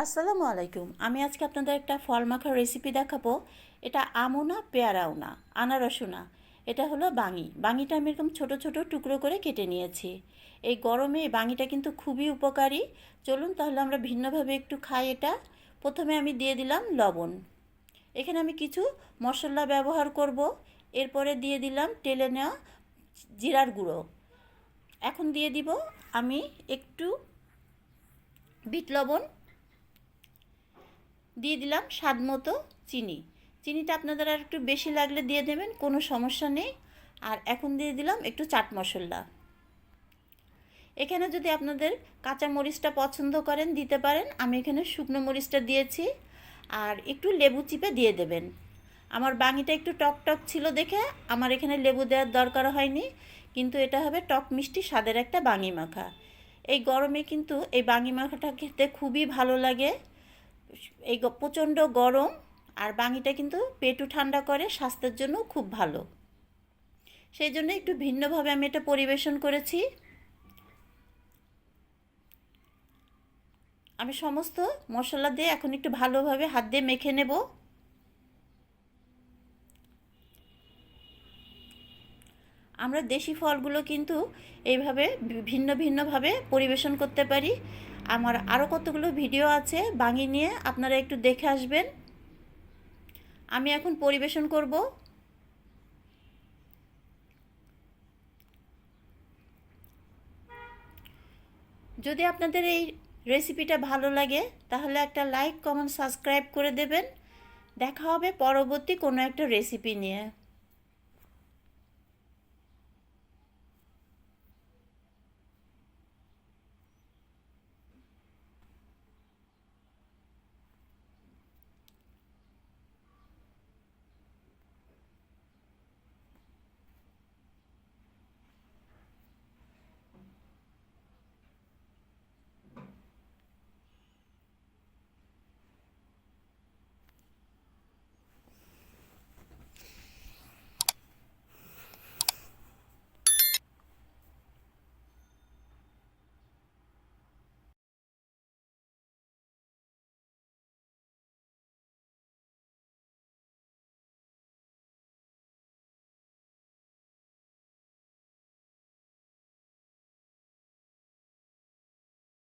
আসসালামু আলাইকুম। আমি আজকে আপনাদের একটা ফল মাখার রেসিপি দেখাবো। এটা আমও না পেয়ারাও না আনারসও না এটা হলো বাঙি। বাঙিটা আমি এরকম ছোটো ছোটো টুকরো করে কেটে নিয়েছি। এই গরমে এই বাঙিটা কিন্তু খুবই উপকারী। চলুন তাহলে আমরা ভিন্নভাবে একটু খাই এটা। প্রথমে আমি দিয়ে দিলাম লবণ। এখানে আমি কিছু মশলা ব্যবহার করব। এরপরে দিয়ে দিলাম টেলে নেওয়া জিরার গুঁড়ো। এখন দিয়ে দিব আমি একটু বিট লবণ। দিয়ে দিলাম স্বাদ মতো চিনি। চিনিটা আপনাদের আর একটু বেশি লাগলে দিয়ে দেবেন, কোনো সমস্যা নেই। আর এখন দিয়ে দিলাম একটু চাট মশলা। এখানে যদি আপনাদের কাঁচা মরিচটা পছন্দ করেন, দিতে পারেন। আমি এখানে শুকনো মরিচটা দিয়েছি আর একটু লেবু চিপে দিয়ে দেবেন। আমার বাঙিটা একটু টক টক ছিল দেখে আমার এখানে লেবু দেওয়ার দরকার হয়নি, কিন্তু এটা হবে টক মিষ্টি স্বাদের একটা বাঙি মাখা এই গরমে কিন্তু এই বাঙি মাখাটা খেতে খুবই ভালো লাগে। এই প্রচণ্ড গরম আর বাঙিটা কিন্তু পেটু ঠান্ডা করে, স্বাস্থ্যের জন্য খুব ভালো। সেই জন্য একটু ভিন্নভাবে আমি এটা পরিবেশন করেছি। আমি সমস্ত মশলা দিয়ে এখন একটু ভালোভাবে হাত দিয়ে মেখে নেব। আমরা দেশি ফলগুলো কিন্তু এইভাবে ভিন্ন ভিন্নভাবে পরিবেশন করতে পারি। আমার আরও কতগুলো ভিডিও আছে বাঙি নিয়ে আপনারা একটু দেখে আসবেন। আমি এখন পরিবেশন করব। যদি আপনাদের এই রেসিপিটা ভালো লাগে, তাহলে একটা লাইক, কমেন্ট, সাবস্ক্রাইব করে দেবেন। দেখা হবে পরবর্তী কোনো একটা রেসিপি নিয়ে।